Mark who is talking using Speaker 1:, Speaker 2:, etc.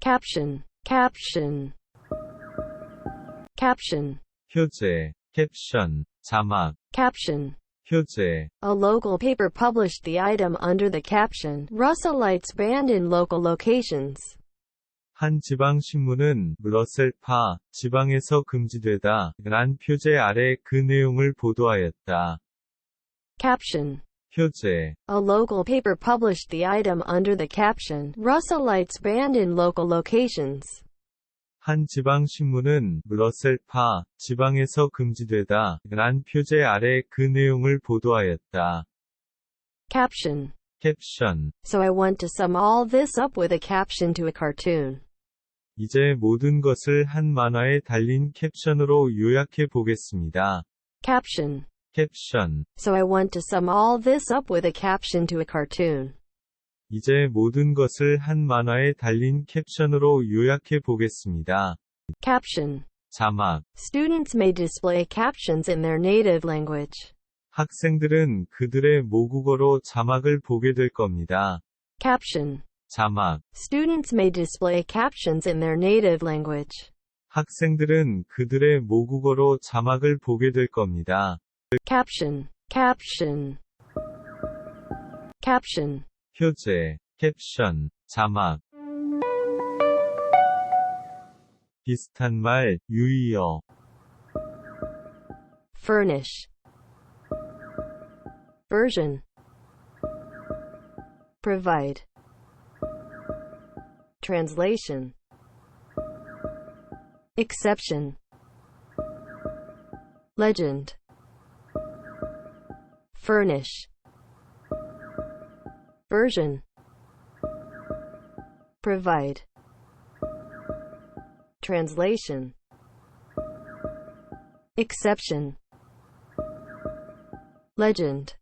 Speaker 1: caption, caption, caption,
Speaker 2: 표제, 캡션, 자막,
Speaker 1: caption.
Speaker 2: 표제,
Speaker 1: A local paper published the item under the caption, Russellites banned in local locations.
Speaker 2: 한 지방 신문은 러셀파 지방에서 금지되다 란 표제 아래 그 내용을 보도하였다.
Speaker 1: Caption.
Speaker 2: 표제,
Speaker 1: A local paper published the item under the caption, Russellites banned in local locations.
Speaker 2: 한 지방 신문은 러셀파 지방에서 금지되다 란 표제 아래 그 내용을 보도하였다.
Speaker 1: Caption.
Speaker 2: 캡션,
Speaker 1: So I want to sum all this up with a caption to a cartoon.
Speaker 2: 이제 모든 것을 한 만화에 달린 캡션으로 요약해 보겠습니다.
Speaker 1: Caption.
Speaker 2: 캡션,
Speaker 1: So I want to sum all this up with a caption to a cartoon.
Speaker 2: 이제 모든 것을 한 만화에 달린 캡션으로 요약해 보겠습니다.
Speaker 1: Caption.
Speaker 2: 자막,
Speaker 1: Students may display captions in their native language.
Speaker 2: 학생들은 그들의 모국어로 자막을 보게 될 겁니다.
Speaker 1: Caption.
Speaker 2: 자막,
Speaker 1: Students may display captions in their native language.
Speaker 2: 학생들은 그들의 모국어로 자막을 보게 될 겁니다.
Speaker 1: Caption. Caption. Caption.
Speaker 2: 표제, 캡션, 자막. 비슷한 말, 유의어.
Speaker 1: Furnish. Version. Provide. Translation. Exception. Legend. Furnish. Version. Provide. Translation. Exception. Legend.